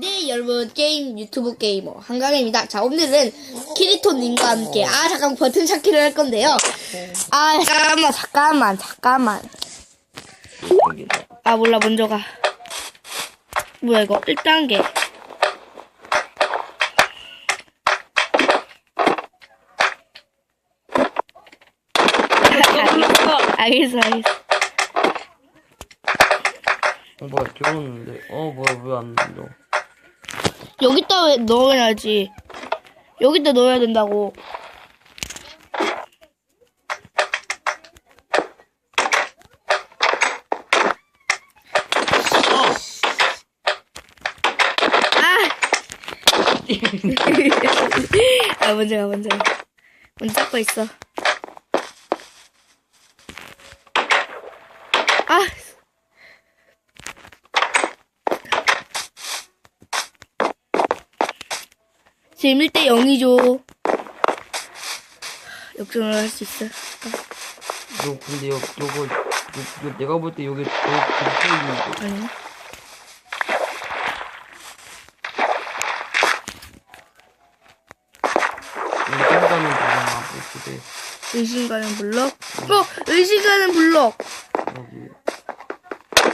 네 여러분 게임 유튜브 게이머 한강입니다. 자 오늘은 키리토님과 함께 아 잠깐 버튼 찾기를 할 건데요. 아 잠깐만 잠깐만 잠깐만. 아 몰라 먼저 가. 뭐야 이거 1단계. 알겠어 알겠어. 어, 뭐야, 들어오는데. 어, 뭐야, 왜안 넣어? 여기다 왜 넣어야지. 여기다 넣어야 된다고. 아! 아, 먼저 가, 먼저 가. 먼저 잡고 있어. 지금 1대 0이죠. 역전을 할 수 있어. 너, 근데 요, 요거, 요, 요, 내가 볼때 여기, 요, 요, 아니. 여기 생각하면 되잖아, 어떻게. 의심 가는 블럭? 어! 의심 가는 블럭! 여기.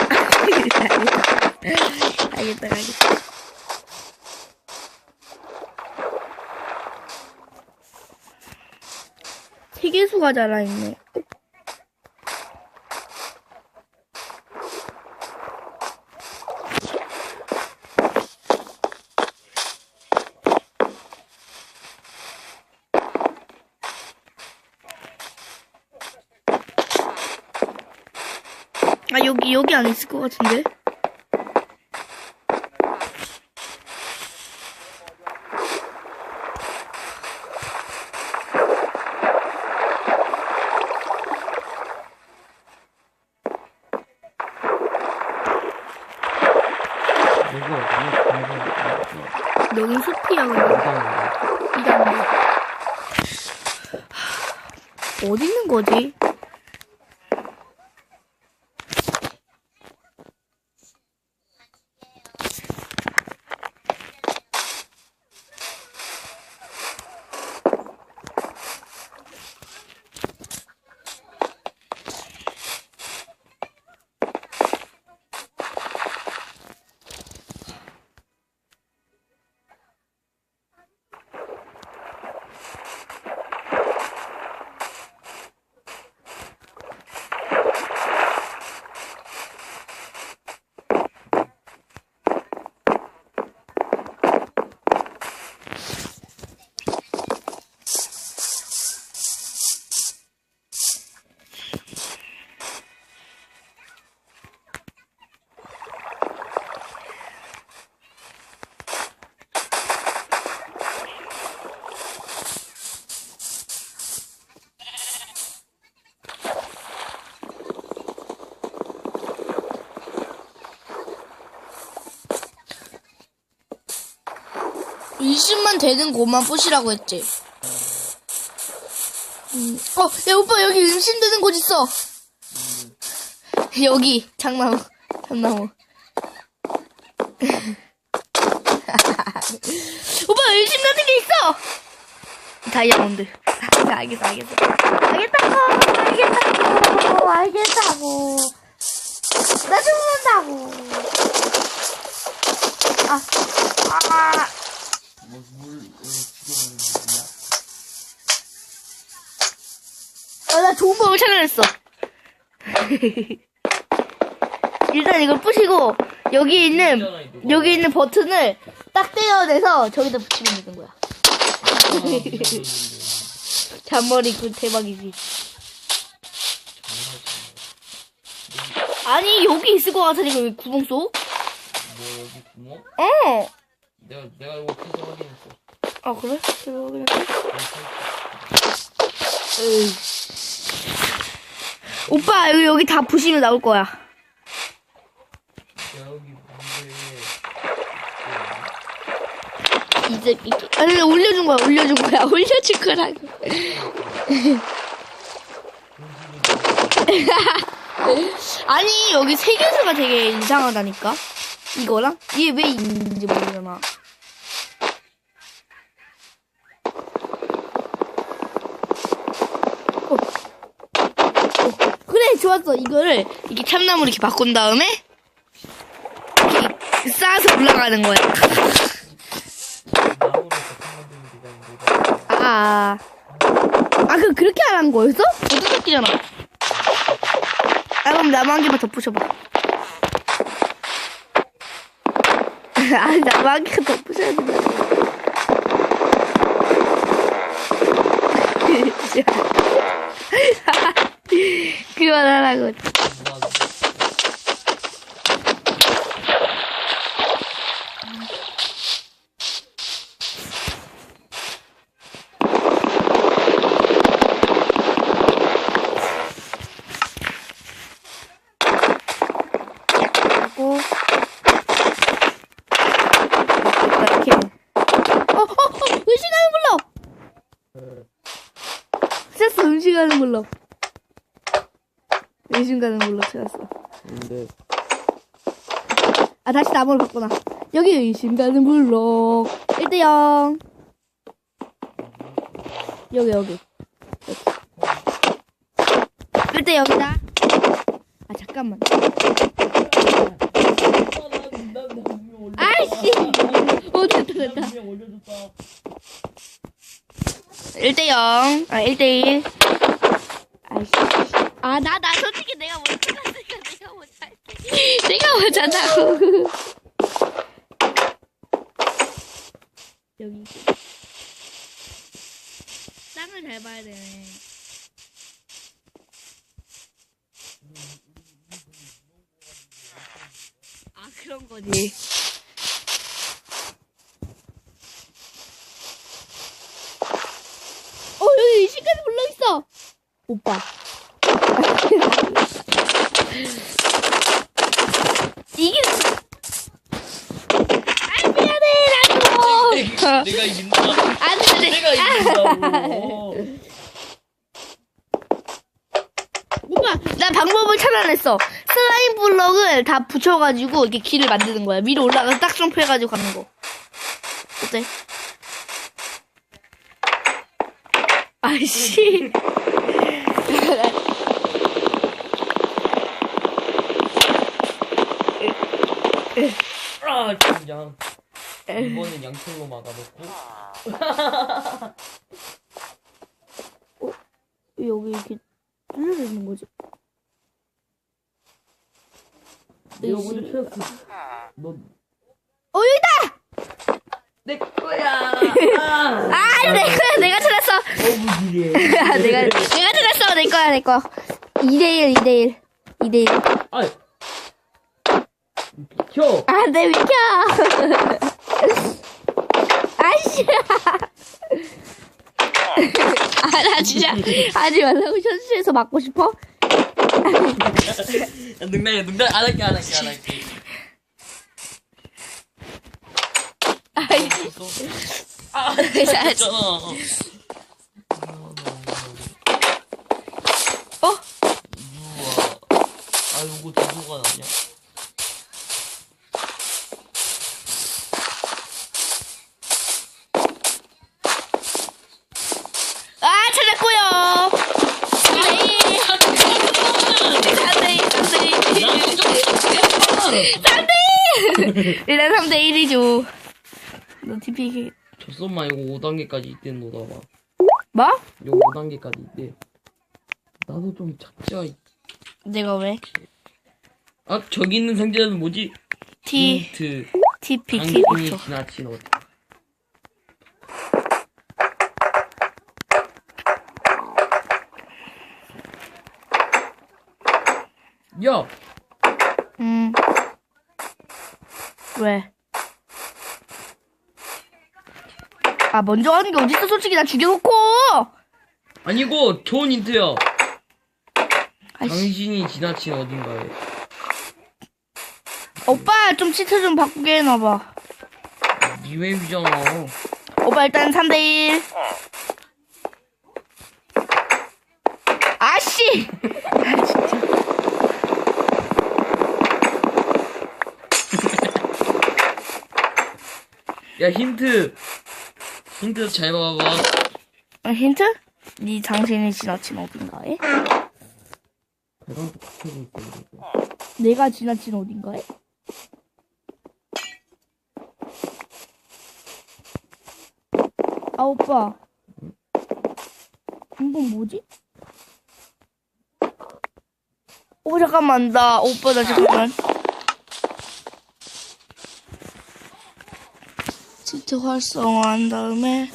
알겠다, 알겠다. 세 계수가 자라있네. 아, 여기, 여기 안 있을 것 같은데? 여기 어디냐? 여긴 숲이야, 이단데. 어디 있는 거지? 의심만 되는 곳만 부시라고 했지. 음, 어, 야, 오빠, 여기 의심되는 곳 있어. 여기, 장나무, 장나무. 오빠, 의심되는 게 있어! 다이아몬드. 아, 알겠어, 알겠어. 알겠다고, 알겠다고, 알겠다고. 나 죽는다고. 아, 아. 뭐, 물, 여기 죽여놓는 거냐? 아, 나 좋은 법을 찾아냈어. 일단 이걸 부시고, 여기 있는, 여기 있는 버튼을 딱 떼어내서 저기다 붙이면 되는 거야. 잔머리 그 대박이지. 아니, 여기 있을 것 같으니까 왜 구멍 쏘? 뭐, 여기 구멍? 어! 내가, 내가 이거 계속 확인했어. 아, 그래? 그래. 여기 에이. 오빠, 여기, 여기 다 부시면 나올 거야. 여기. 이제 이게 아니 올려준 거야 올려준 거야 올려준 거라고 아니 여기 세계수가 되게 이상하다니까 이거랑 이게 왜 있는지 모르잖아. 어. 어, 그래 좋았어 이거를 이렇게 참나무로 이렇게 바꾼 다음에 이렇게 쌓아서 올라가는 거야. 있는데. 아, 아, 그 그렇게 안 한 거였어? 어떻게잖아. 아, 그럼 나무 한 개만 더 부셔봐. 아, 나무 한 개만 더 부셔야 된다. 그만하라고. 어, 어, 어, 의식하는 블럭! 블럭. 의식하는 블럭 찾았어. 근데 아, 다시 나무를 바꿔놔. 여기 의심가는 블록. 1대0. 여기, 여기. 1대0이다. 아, 잠깐만. 아이씨! 어, 됐다, 됐다. 1대0. 아, 1대1. 아이씨. 아, 나, 나 솔직히 내가 못하니까 내가 못할게. 못한다고. 여기. 땅을 잘 봐야 되네. 아, 그런 거지. 어, 여기 시간이 불러 있어. 오빠. 이게 아 미안해 나도 내가 이긴다. 안 돼 내가 이긴다고. 오빠 나 방법을 찾아냈어 슬라임 블럭을 다 붙여가지고 이렇게 길을 만드는 거야 위로 올라가서 딱 점프해가지고 가는 거 어때? 아이씨 아 진짜. 이번엔 양털로 막아놓고. 여기 이렇게 뚫려 있는 거지 내가 먼저 찾았어. 너. 어 여기다 내 거야. 아. 아 내가 내가 찾았어 너무 지뢰. 아, 내가 내가 찾았어 내 거야 내 거. 2대1 2대1 2대1 아. 비켜. 안돼 비켜 아이씨 아나 진짜 하지 말라고 현실에서 맞고 싶어? 농담이야 농담 안 할게 안 할게 안 할게. 아이씨 아 진짜. 어? 아 요거 도서관 아 일단 3대 1이죠 너 TP 졌엄마 이거 5단계까지 있대 너다봐. 뭐? 이거 5단계까지 있대. 나도 좀 잡자. 내가 왜? 아 저기 있는 상자는 뭐지? T 힌트. TP 키리토 지나친 어. 야, 음. 왜? 아, 먼저 하는 게 어딨어, 솔직히 나 죽여놓고! 아니고 좋은 힌트야. 아이씨. 당신이 지나친 어딘가에. 오빠, 좀 치트 좀 바꾸게 해놔봐. 니웨이잖아. 오빠, 일단 3대1. 아씨! 아, 진짜. 야 힌트 힌트 잘 봐봐 어, 힌트? 네 당신이 지나친 어딘가에? 내가 지나친 어딘가에? 아 오빠 이건 뭐지? 오 잠깐만 나 오빠 나 잠깐만 시트 활성화한 다음에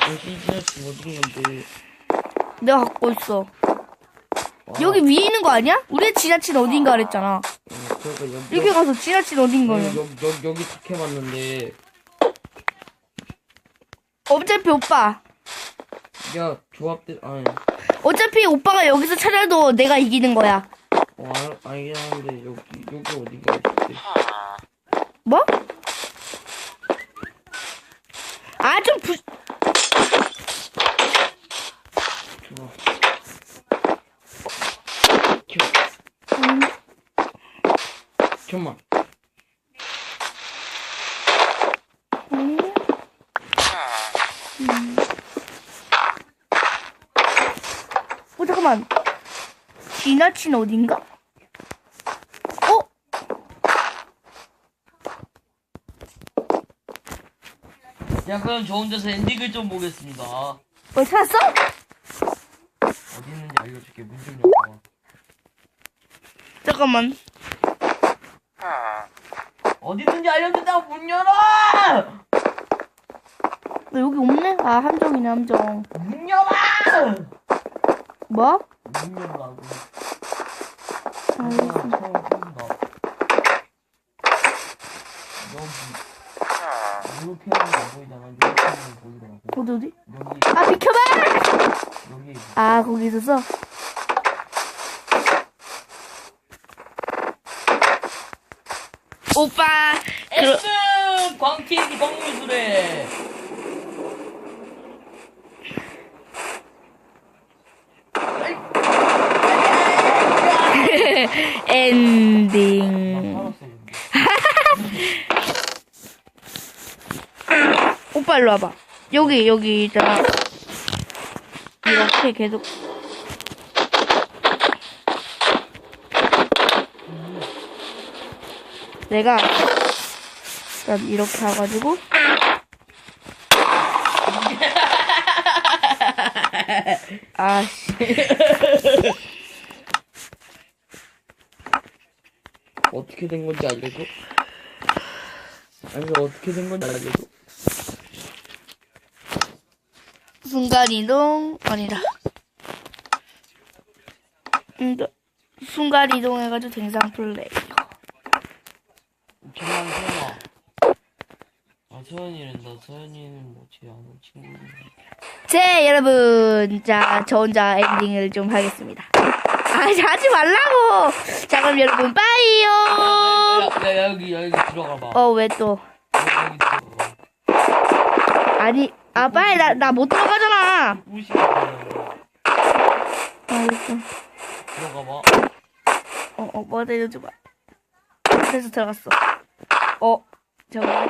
당신 지나친 어딘 건데. 내가 갖고 있어. 와, 여기 위에 있는 거 아니야? 우리 지나친 어딘가 그랬잖아. 어, 그러니까 여기 이렇게 가서 지나친 어딘가는 여기, 여기, 여기, 여기 탁 해봤는데. 어차피 오빠. 야 조합들 아니. 어차피 오빠가 여기서 찾아도 내가 이기는 거야. 어, 알, 알긴 하는데 여기 여기 어딘가 있대 뭐? 아, 좀 부, 잠깐만 음. 음. 어, 잠깐만. 지나친 어딘가? 야 그럼 저 혼자서 엔딩을 좀 보겠습니다 어, 찾았어? 어디 있는지 알려줄게 문 좀 열어봐 잠깐만. 어디 있는지 알려준다고 문 열어 너 여기 없네? 아, 함정이네, 함정. 문 열어 뭐? 문 열라고. 처음 쏜다 여기 이렇게 하는 거 안 보이잖아 이렇게 하는 거 보이더라고 어디, 어디? 아, 비켜봐! 아, 거기 있었어? 오빠! 그러, X 광티기 광물술래 엔딩. 일로 와봐. 여기 여기 있잖아. 이렇게 계속. 내가 일단 이렇게 해가지고 아씨 어떻게 된 건지 알려줘? 아니 어떻게 된 건지 알려줘? 순간 이동 아니다. 음, 또 순간 이동해가지고 댕상 플레이. 잠깐 서연아 아 서연이란다 서연이는 뭐지 아는 친구인데 제 여러분, 자, 저 혼자 엔딩을 좀 하겠습니다. 아, 하지 말라고! 자, 그럼 여러분, 빠이요! 야, 야 여기 여기 들어가 봐 어, 왜 또? 여기 들어가 아니, 아, 빨리, 나, 나 못 들어가 무시해 알겠어. 들어가 봐 어, 어, 뭐 내려줘봐. 그래서 들어갔어. 어, 잠깐만.